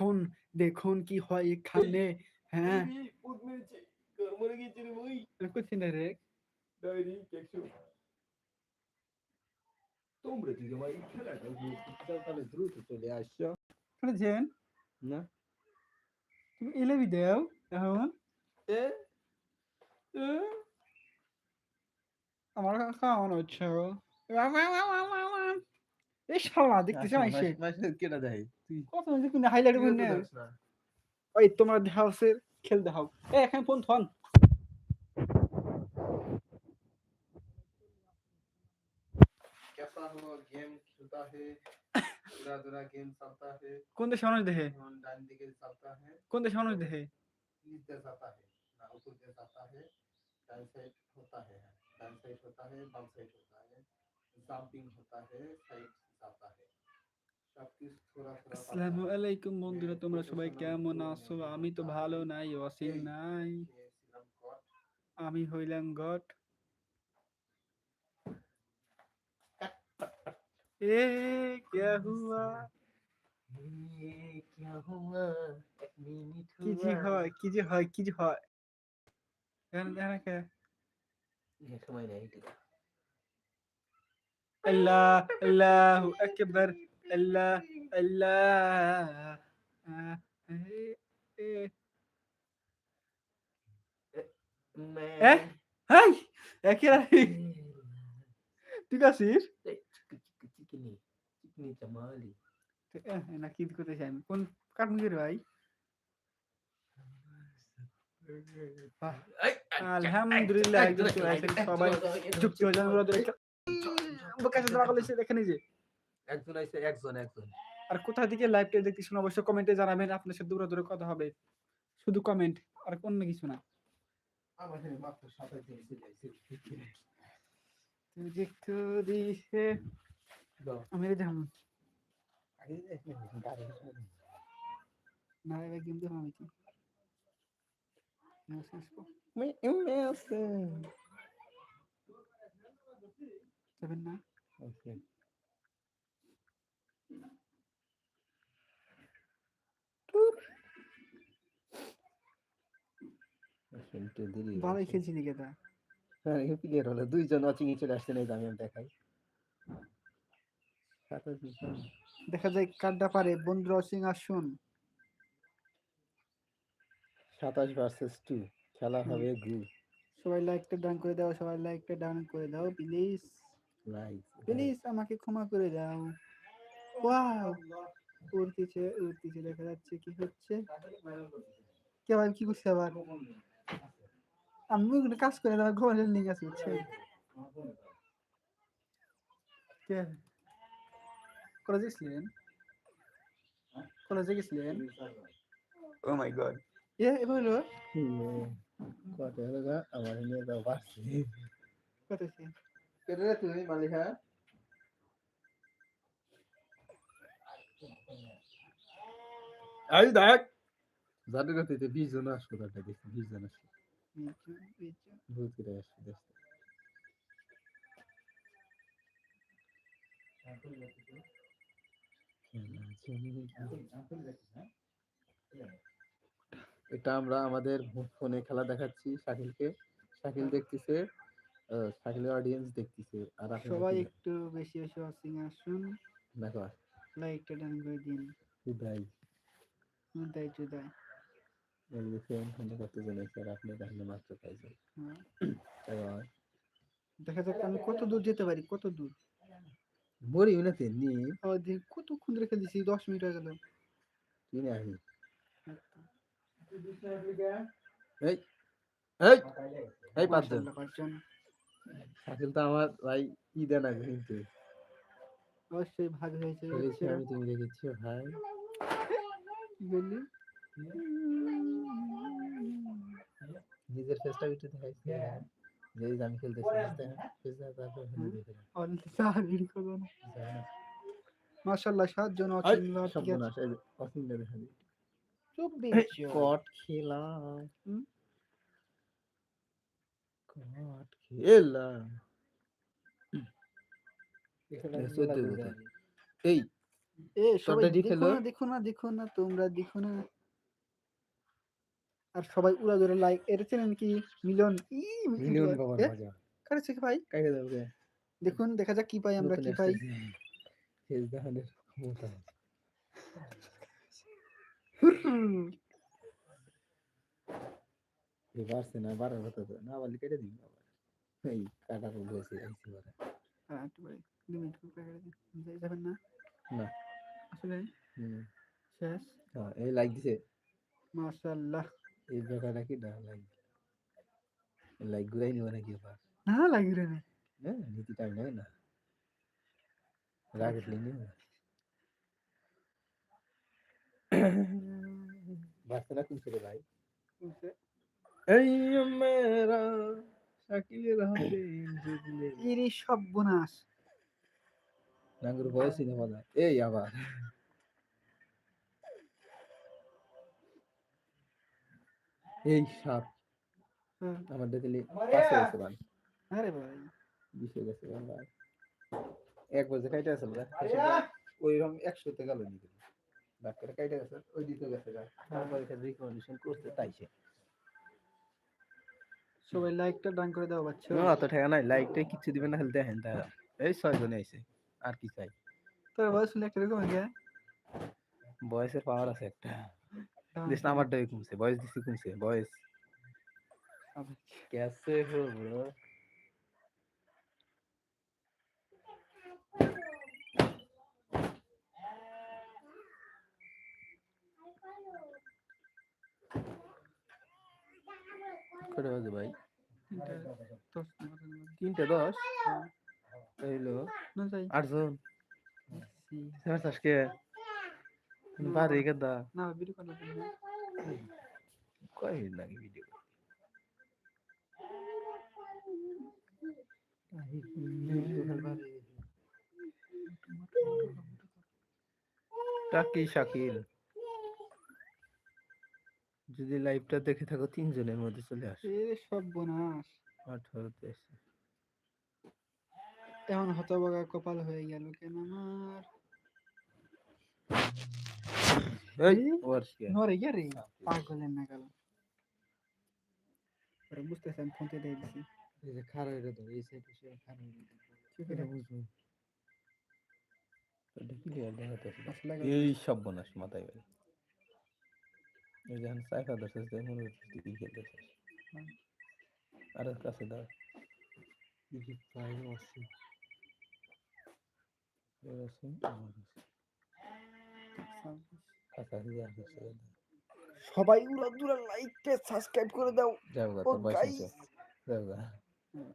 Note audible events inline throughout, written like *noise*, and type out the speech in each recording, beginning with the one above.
আসুন দেখুন কি হয় এখানে। হ্যাঁ। ভূত মেরেছে। ঘর মরে গেছে রে ভাই। করছি না রে? তোমরা দিদি ভাই খেলাটা তাহলে দ্রুত চলে আসছো শুনেছেন না। তুমি এলেবি দেও এখন। এ? আমার খাওয়ানো হচ্ছে। এই শালা দেখতেছি আইসে কেটা দেখাই কত কোন হাইলাইট কোন ওই তোমার দেখা হচ্ছে খেল দেখাও। এ এখন ফোন থন কোন দেশে মানুষ দেখে? কোন দেশে মানুষ দেখে? ডান সাইড হতা হ্যাঁ বাম সাইড হতা জাম্পিং হতা সাইড डाइन साइड होता है बाम साइड होता है जंपिंग होता है साइड जाता है सब कुछ थोड़ा थोड़ा पता আসসালামু है। আলাইকুম বন্ধুরা তোমরা সবাই কেমন আছো আমি তো ভালো নাই অসীম নাই ये सिलम कोड আমি হইলাম গট এ क्या हुआ ये क्या हुआ एक मिनट কি যে হয় কি যে হয় কি যে হয় এখানে দেখেন কে ये समय नहीं टिका আল্লাহ আল্লাহ আকবর আল্লাহ আল্লাহ হাই একের ঠিক আছিস না কি করতে চাই আমি কোন কাটমুখের ভাই আলহামদুলিল্লাহ একজন সবাই যুক্তি হয়ে যান প্রকাশে পাগল হয়েছে দেখেন যে একজন আইছে একজন একজন আর কোথা থেকে লাইভটা দেখতেছেন অবশ্যই কমেন্টে জানাবেন আপনার সাথে দূরে দূরে কথা হবে শুধু কমেন্ট আর অন্য কিছু না আমাদের মাত্র সাতাশ দিন তুই তো দিছে আমি যাম না রে গেম দেখাম আমি কি মেসেজ কো মে এমএস যাবেন না। খেলছি নাকি এটা? হ্যাঁ এই প্লেয়ার হলো। দুইজন ওয়াচিং চলে আসছে না আমি দেখাই। দেখা যায় কার্ডটা পারে। বন্ধুরা সিং আসুন। সাতাশ ভার্সেস টু খেলা হবে গ্রু সবাই লাইকটা ডাউন করে দাও সবাই লাইকটা ডাউন করে দাও প্লিজ প্লিজ আমাকে ক্ষমা করে দাও। ওয়াও! উড়তিছে উড়তিছে দেখা যাচ্ছে কি হচ্ছে। কে ভাই কি করছে আবার? আমি কাজ করে আমার ঘরের লিঙ্ক আছে বুঝছে কে? কলেজে গেছিলেন? কলেজে গেছিলেন? ও মাই গড এ হলো? কত হলো আমার নিয়ে পারছি। কত সে কেটে রে তুমি মালিহা আই দেখ জানি না তুই বিশ জন আসব তারটা দেখি বিশ জন আসব ভূত করে আসব দেখতে এটা আমরা আমাদের ফোনে খেলা দেখাচ্ছি শাকিলকে। শাকিল দেখতেছে। আহ, শাকিলের অডিয়েন্স দেখতেছে আর সবাই একটু বেশি বেশি ওয়াচিং আসুন। দেখো। লাইকটা ডাউন করে দিন। ভাই তাই চুদাই দেখেন এখানে কতজন আছে আর আপনি এখানে মাত্র পাইছেন এবার দেখা যাক আমি কত দূর যেতে পারি কত দূর? মরি না। আবার দেখি কতক্ষণ ধরে খেলতেছি দশ মিনিট হয়ে গেল। তিনি আসি এই এই এই মাশাআল্লাহ, পাঁচজন? শাকিল তো আমার ভাই দেন আগে কিন্তু। অবশ্যই ভাগ হয়েছে বলেছি আমি তুমি দেখেছি ভাই। কি বললি? নিজের ফেসটা একটু দেখাইছি যে এই যে আমি খেলতেছি ফেসটা তারপর অনলি করো না মাশাআল্লাহ সাতজন এই, অচিন যে অসীমটা দেখা কট খেলাম এই এ সবাই দেখো না দেখো না দেখো না তোমরা দেখো না। আর সবাই উড়া ধরে লাইক এটা কি? মিলন। ই মিলিয়ন বাবার এ, মজা। কারেছে কি ভাই? কাকে যাবে দেখুন দেখা যাক কি পাই আমরা কি পাই। ক্ষমতা। *laughs* এই না বাড়ার কথা না বলি কেটে দিন আবার এই কাটার বসে আইসি বাড়া একটু পরে দুই মিনিট করে কেটে দিন। যাবেন না। না। আসলে শেষ। হ্যাঁ, এই লাইক দিছে? মাশাআল্লাহ। এই ব্যাপারটা কি না লাইক লাইক ঘুরাই নিব নাকি আবার না হ্যাঁ নীতি টাইম নেই না। রাগ উঠলে নিও না না কোন ছেলে ভাই? এই মেরা শাকির হবে জুগলে সব বোনাস নাঙ্গুর বয়সই না এই আবার এই সাপ। আমার দেখলি পাশে আছে বান আরে ভাই। বিশে গেছে ভাই। এক বছর কাইটে আছে ওই রকম একশোতে গেল নি ডাক্তার কাইটে গেছে ওই দিতে গেছে তারপর রিকমেন্ডেশন করতে তাইছে সবাই লাইকটা ডান করে দাও বাচ্চা না অত ঠেকা নাই লাইকটাই কিচ্ছু দিবে না হলে দেখেন তারা এই ছয় জনে আইছে আর কি চাই তোর বয়স শুনলে একটা রকম হয়ে যায় বয়সের পাওয়ার আছে একটা ডান দেশ আমার ডাই কমছে বয়স দিছি কমছে বয়স আবার कैसे हो ब्रो কটা বাজে ভাই। তিনটা দশ হইল আটজন সি। সেমার আজকে বাড়ি গেদা। না ভিডিও কল করবে লাগে ভিডিও টাকি শাকিল। যদি লাইভটা দেখে থাকো তিনজনের মধ্যে চলে আসে। সব বোনাস আঠারোতে এসে এমন হতবাগা কপাল হয়ে গেল কেন আমার? ফোনতে দিয়ে দিছি। সাইডে সে এই সব বনাস মাথায় সাইফা মনে হচ্ছে তুই আর কাছে দাও দেখি। সবাই উড়া দুরা লাইক কে সাবস্ক্রাইব করে দাও যাও গা তোর বয়স যাও গা হুম।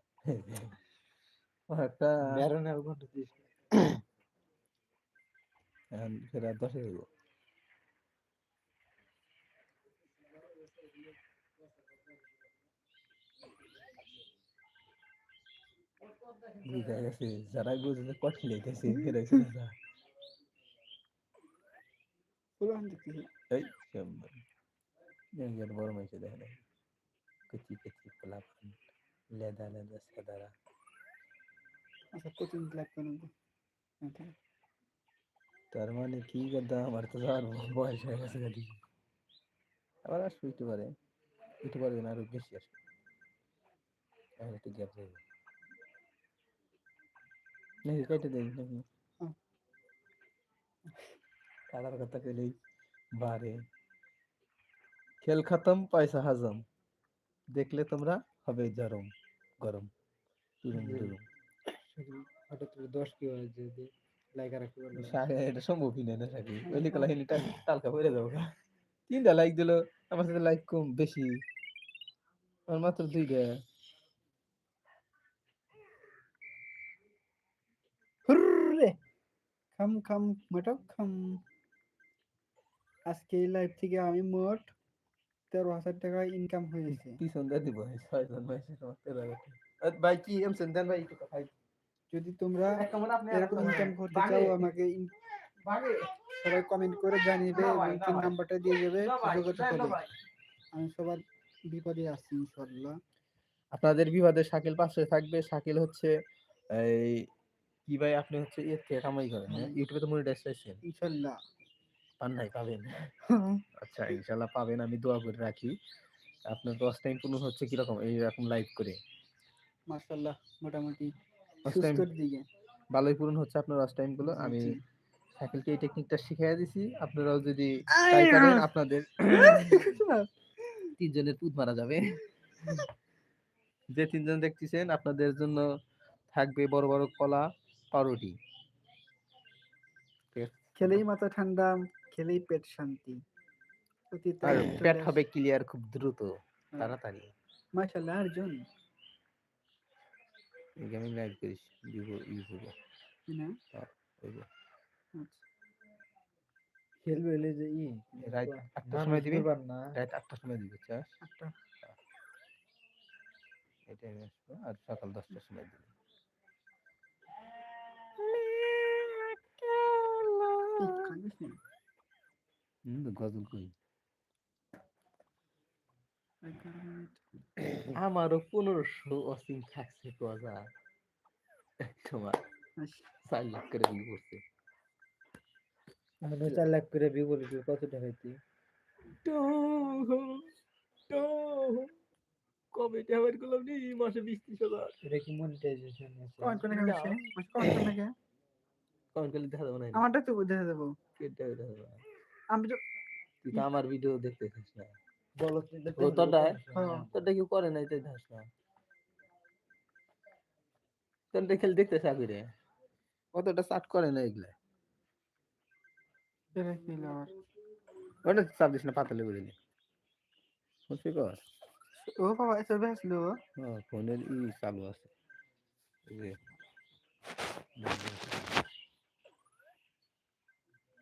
ও একটা বেরোনে আর ঘণ্টা দিস এখন সেটা দশে দেবো বুঝা গেছে যারা বুঝে যে কঠিন লেগেছে সেটা শুনে যা পুরো আমি দেখতেছি এই কেমন জঙ্গল বড় মাইছে দেখে না কচি কচি পোলাপান লেদা লেদা সাদারা আচ্ছা কোচিং লাইক করে নেব হ্যাঁ, তার মানে কি কথা আমার তো যাওয়ার বয়স হয়ে গেছে গাড়ি আবার আসব একটু পারে একটু পারবে না আরও বেশি আসবে এখন একটু গ্যাপ যাবে নাকি কেটে দেই নাকি? হুম। কালার কথা কইলেই বারে। খেল খতম পয়সা হাজম। দেখলে তোমরা হবে গরম। গরম তুরুম তুরুম হঠাৎ করে দশ কি হয় যদি এটা সম্ভবই না কলা টালকা পড়ে যাব তিনটা লাইক দিল আমার সাথে লাইক কম বেশি। আমার মাত্র দুইটা। খাম খাম মটক খাম। আজকে এই লাইভ থেকে আমি মোট তেরো হাজার টাকা ইনকাম হয়েছে। পিছন দিয়ে দিব? ছয়জন মাইসে আমার তেরো হাজার ভাই কি এমসেন দেন ভাই যদি তোমরা এরকম ইনকাম করতে চাও আমাকে সবাই কমেন্ট করে জানিয়ে দেবে এবং তিন নাম্বারটা দিয়ে দেবে যোগাযোগ করবে আমি সবার বিপদে আছি ইনশাল্লাহ আপনাদের বিপদে শাকিল পাশে থাকবে। শাকিল হচ্ছে এই কি ভাই আপনি হচ্ছে এর থেকে কামাই করেন হ্যাঁ? ইউটিউবে তো মনিটাইজ চাইছেন ইনশাল্লাহ। পান নাই পাবেন। আচ্ছা ইনশাল্লাহ পাবেন আমি দোয়া করে রাখি। আপনার দশ টাইম পূর্ণ হচ্ছে কীরকম এইরকম লাইভ করে? মাশাল্লাহ মোটামুটি ভালোই পূরণ হচ্ছে আপনার দশ টাইমগুলো। আমি। সাইকেলকে এই টেকনিকটা শিখিয়ে দিছি। আপনারাও যদি ট্রাই করেন। আপনাদের তিনজনের পুত মারা যাবে। যে তিনজন দেখতেছেন আপনাদের জন্য থাকবে বড় বড় কলা। পাউরুটি খেলেই মাথা ঠান্ডা খেলেই পেট শান্তি। আর পেট হবে ক্লিয়ার খুব দ্রুত হ্যাঁ। তাড়াতাড়ি। মাশাল্লাহ অর্জুন গেমিং লাইভ করিস ইউটিউবে না? ওই যে আচ্ছা। খেলবে এলে যে ই রাত আটটার সময় দিবি? না। রাত আটটার সময় দিবি চাস একটা এটাই আসব আর সকাল দশটার সময় দিবি এই কাঁদিস না। হুম গজল কই। আমারও পনেরোশো অসীম থাকছে গজা আচ্ছা। চার লাখ করে বিল করছে আমরা চার লাখ করে বিয়ে বলি কত টাকা হইতে কবে টাকারগুলো নেই মাসে বিশ ত্রিশ হাজার এটা কি মনিটাইজেশন করে দেখা যাচ্ছে মাসে কমেন্ট দেখা কমেন্ট করলে দেখা যাবে না আমারটা তো দেখে দেবো। কেটে দেখা যাবে আমি তো তুই তো আমার ভিডিও দেখতে না। বলো ও তোরটা? হ্যাঁ। তোরটা কেউ করে নাই তাই না। তোরটা খেলে দেখতে চাবি রে চাট করে না এগুলা। ওটা চাপ দিস না পাতালে কর ও বাবা হ্যাঁ ফোনের ই চালু আছে।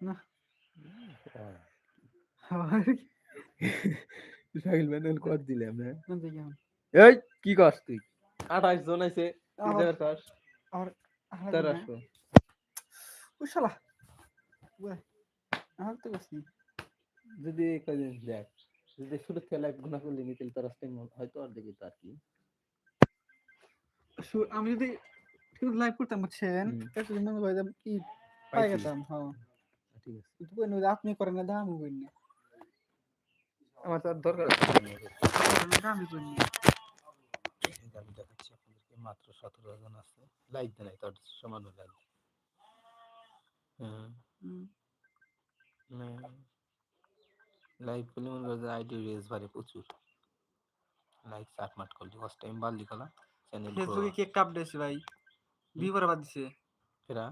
এই যে না। হ্যাঁ। *laughs* সাহিল ম্যানুয়াল কর দিলাম হ্যাঁ? এই কি করছ তুই? আঠাশ জন আছে তার আমার তো করছি যদি কদিন দেখ যদি শুরু থেকে লাইভ গুণা করলে নিতে তার আসতে হয়তো আর দেখি তার কি। আমি যদি শুধু লাইভ করতাম বুঝছেন? হয় কি পাই। গেতাম হ্যাঁ। ঠিক আছে। কিন্তু কই না আপনি করেন না দামি করেন না। আমার তার দরকার আছে। করেন না। আমি দেখাচ্ছি আপনাদেরকে মাত্র সতেরো জন আছে। লাইক দেয় নাই তার সমান লাইক হ্যাঁ। লাইভ করলে মনে করছে আইডি রেস বাড়ে প্রচুর। লাইক চাট মাট করলি। ফার্স্ট টাইম বাড়লি কলা। চ্যানেল ফেসবুকে কি একটা আপডেট দিছে ভাই। বিবার বাদ দিছে। ফেরা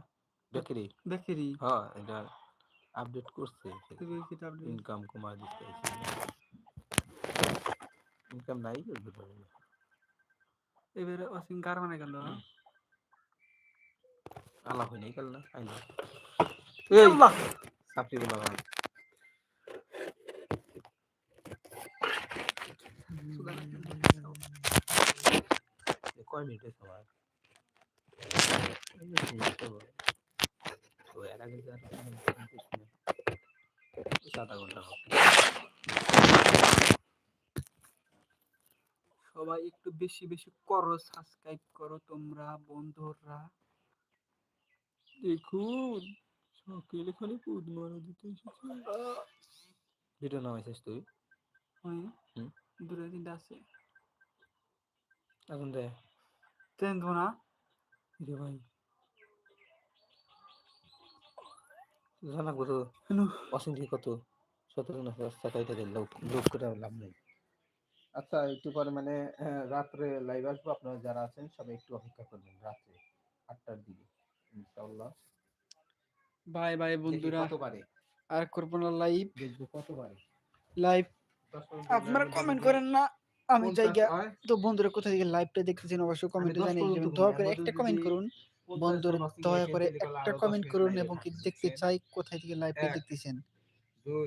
দেখি দেখেরি হ্যাঁ এটা আপডেট করছে তুই কি আপডেট ইনকাম কমায় দিতে ইনকাম নাই করতে পারে না এবারে অসিং কার মানে গেল? আলাপ হয় নাই কাল না আইনা এই এই সাপড়ি গুলো আমার এ কয় মিনিট হয়েছে আমার এই যে মিনিট তো বলে। তো এর আগে যা ঘণ্টা সবাই একটু বেশি বেশি করো সাবস্ক্রাইব করো তোমরা বন্ধুরা। দেখুন সকাল এখানে পুদ মারা দিতে এসেছে। ভিডিও নামাইছিস তুই? হয়। দূরে তিনটা আছে। এখন দে। ট্রেন দেবো না রে ভাই। জানা কত? কেন? অসংখ্য কত? সতেরো না টাকাই থাকে লোক লোক করে আর লাভ নেই। আচ্ছা একটু পরে মানে রাত্রে লাইভ আসব। আপনারা যারা আছেন সবাই একটু অপেক্ষা করবেন রাত্রে আটটার দিকে ইনশাআল্লাহ। বাই বাই বন্ধুরা। কত পারে আর করব না লাইভ দেখব কত পারে লাইভ আপনারা কমেন্ট করেন না আমি জায়গা তো বন্ধুরা কোথা থেকে লাইভটা দেখতেছেন অবশ্যই কমেন্টে জানিয়ে দেবেন। দয়া করে একটা কমেন্ট করুন। বন্ধুরা দয়া করে একটা কমেন্ট করুন এবং কি দেখতে চাই কোথায় থেকে লাইভটা দেখতেছেন?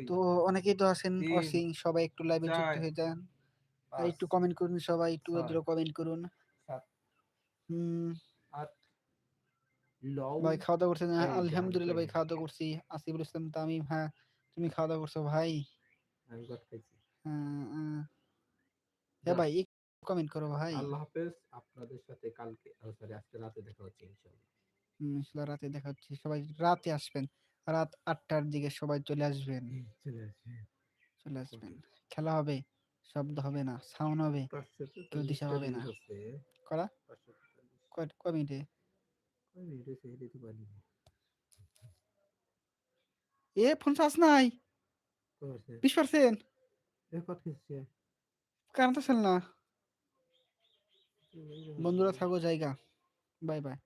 তো অনেকেই তো আছেন অসিং সবাই একটু লাইভে যুক্ত হয়ে যান। আর একটু কমেন্ট করুন সবাই একটু ছয়, কমেন্ট করুন। হুম। ভাই খাওয়া দাওয়া করছেন? হ্যাঁ, আলহামদুলিল্লাহ ভাই খাওয়া দাওয়া করছি। আসিফুল ইসলাম তামিম হ্যাঁ তুমি খাওয়া দাওয়া করছ ভাই? হ্যাঁ, হ্যাঁ। হ্যাঁ ভাই কমেন্ট করো ভাই। আল্লাহ হাফেজ আপনাদের সাথে কালকে সরি আজকে রাতে দেখা হচ্ছে ইনশাআল্লাহ। ইনশাল্লাহ রাতে দেখা হচ্ছে। সবাই রাতে আসবেন রাত আটটার দিকে সবাই চলে আসবেন। চলে আসবে চলে আসবেন। খেলা হবে শব্দ হবে না সাউন্ড হবে কেউ দিশা পাবে না। করা? কয় মিনিটে? তো এ ফোন চার্জ নাই? বিশ পার্সেন্ট? কারেন্ট আসেন না। বন্ধুরা থাকো জায়গা। Bye bye.